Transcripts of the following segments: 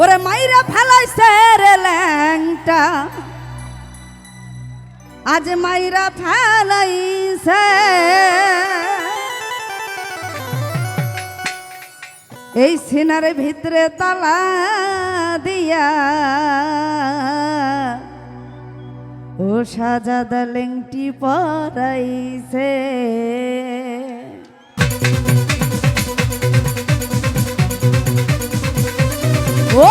ওরে মাইরা ফেলাইছে রে ল্যাংটা। আজ মাইরা ফেলাইছে। এই সিনার ভিতরে তালা দিয়া ও সাজাদা লেংটি পরাইছে। ও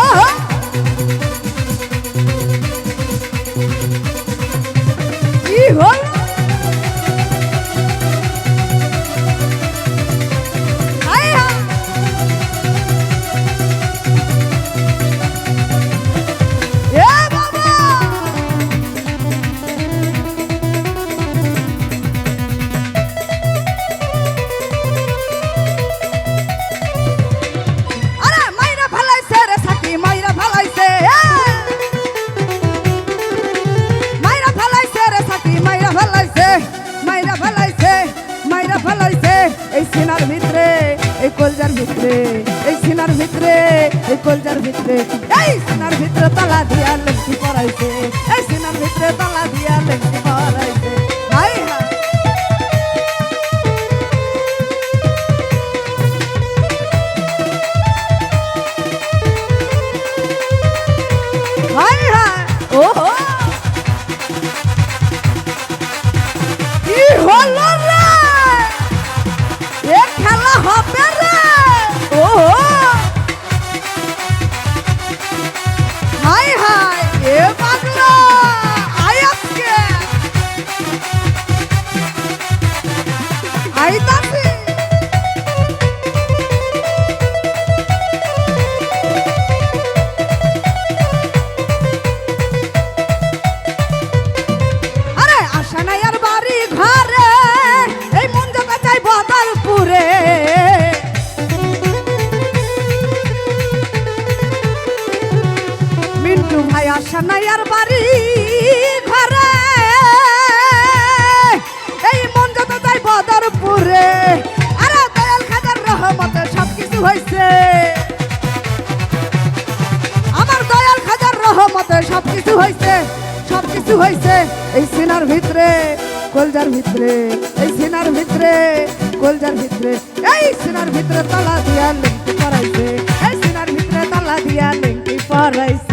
কি হলো ভিতরে এই সিনার ভিতরে তালা দিয়া লেখি পড়াইছে। এই সিনার ভিতরে তালা দিয়া লেখি পড়াইছে। হাই। হাই। খেলা হবে রে? ওহো। নাই আর বাড়ি ঘরে? এই মন জগা চাই বদলপুরে আরে দয়াল খাজার রহমতে সব কিছু হয়েছে আমার দয়াল খাজার রহমতে সব কিছু হয়েছে সব কিছু হয়েছে এই সিনার ভিতরে কলজার ভিতরে, এই সিনার ভিতরে কলজার ভিতরে। এই সিনার ভিতরে তালা দিয়া লিঙ্কি পরাইছে, এই সিনার ভিতরে তালা দিয়া লিঙ্কি পরাইছে।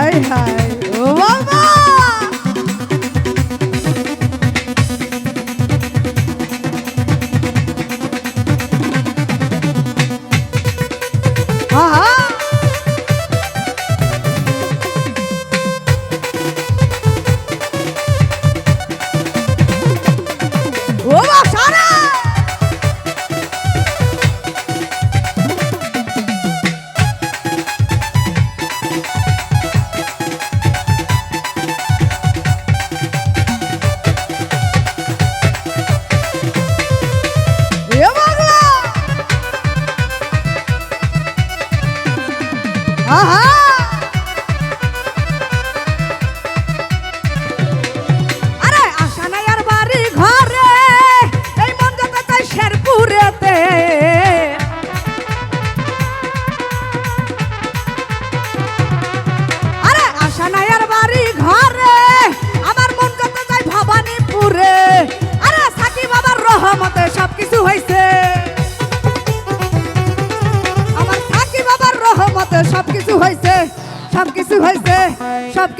হাই হাই ও বাবা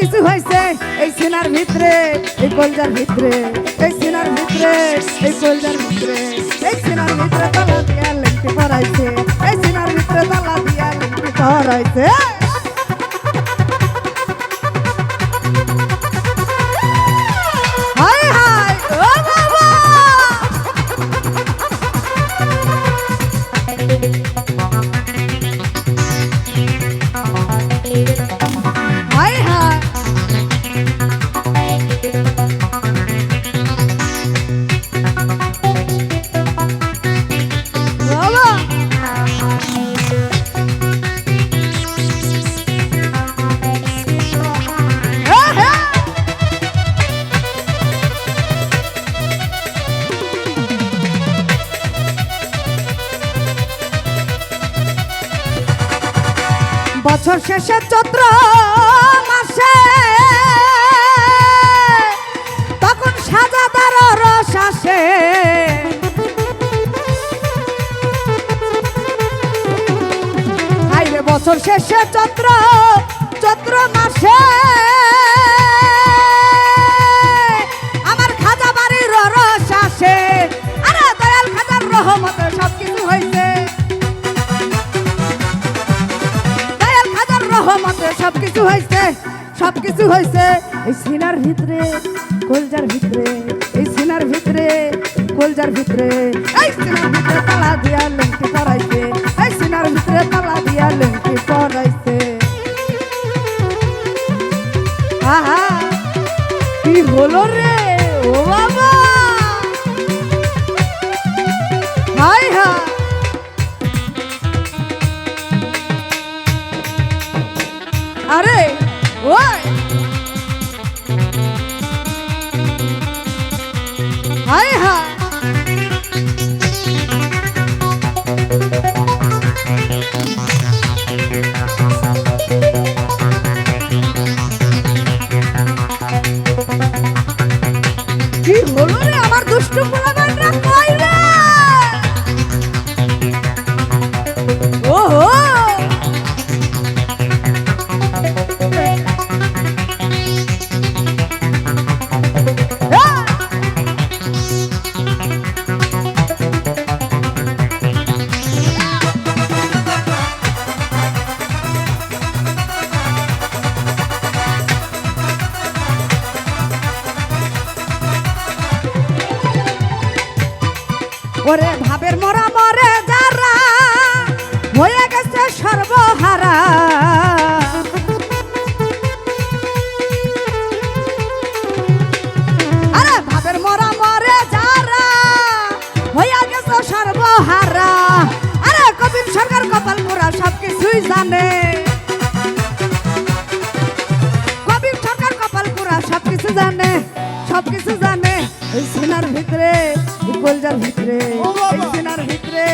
সবকিছু হয়েছে এই সিনার ভিতরে, এই কলজার ভিতরে, এই সিনার ভিতরে, এই কলজার ভিতরে, এই সিনার ভিতরে তালা দিয়া লিখতে পরাইছে এই সিনার ভিতরে তালা দিয়া লিখতে পরাইছে বছর শেষে চৈত্র মাসে তখন সাজা তার রস আসে। বছর শেষে চৈত্র চৈত্র মাসে কিছু হয়েছে, সব কিছু হয়েছে। এই সিনার ভিতরে, কলজার ভিতরে, এই সিনার ভিতরে, কলজার ভিতরে। এই সিনার ভিতরে তালা দিয়া লেঙ্কি পড়াইছে এই সিনার ভিতরে তালা দিয়া লেঙ্কি পড়াইছে আহা, কি হলো রে? ওরে ভাবের মরা মরে যারা, হয়ে গেছে সর্বহারা। আরে ভাবের মরা মরে যারা, হয়ে গেছে সর্বহারা। আরে কবির সরকার কপাল মোরা সব কিছুই জানে। কবির সরকার কপাল পুরা সব কিছু জানে সব কিছু কলজার ভিতরে এই সিনার ভিতরে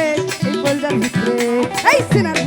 এই কলজার ভিতরে এই সিনার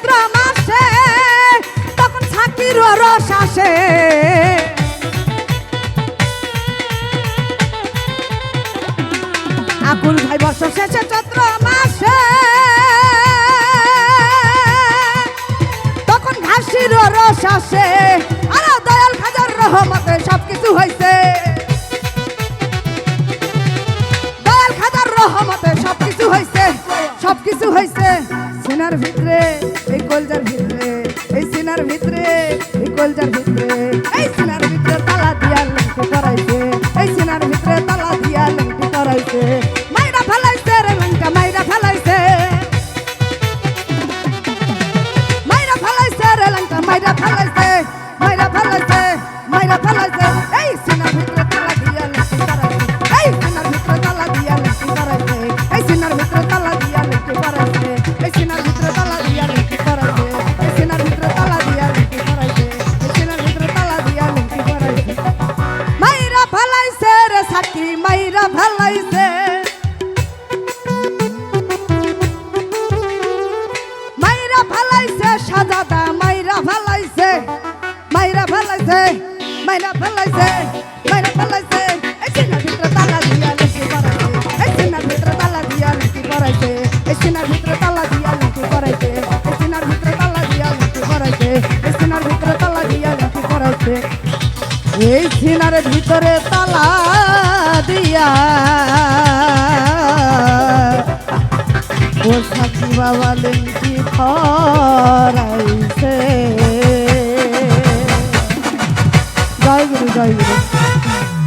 চৈত্র মাসে তখন ছাকির রস আসে। আকুল ভাই বছর শেষে চৈত্র এই কলজার ভিতরে দাদা মাইরা ফালাইছে মাইরা ফালাইছে মাইরা ফালাইছে মাইরা ফালাইছে। এসিনার ভিতরে তালা দিয়া লুকি পড়াইছে এসিনার ভিতরে তালা দিয়া লুকি পড়াইছে এসিনার ভিতরে তালা দিয়া লুকি পড়াইছে এসিনার ভিতরে তালা দিয়া লুকি পড়াইছে এসিনার ভিতরে তালা দিয়া লুকি পড়াইছে। এই সিনার ভিতরে তালা দিয়া ও সাথী বাবা লেঙ্কি ফরাইছে জয় গুরু জয় গুরু।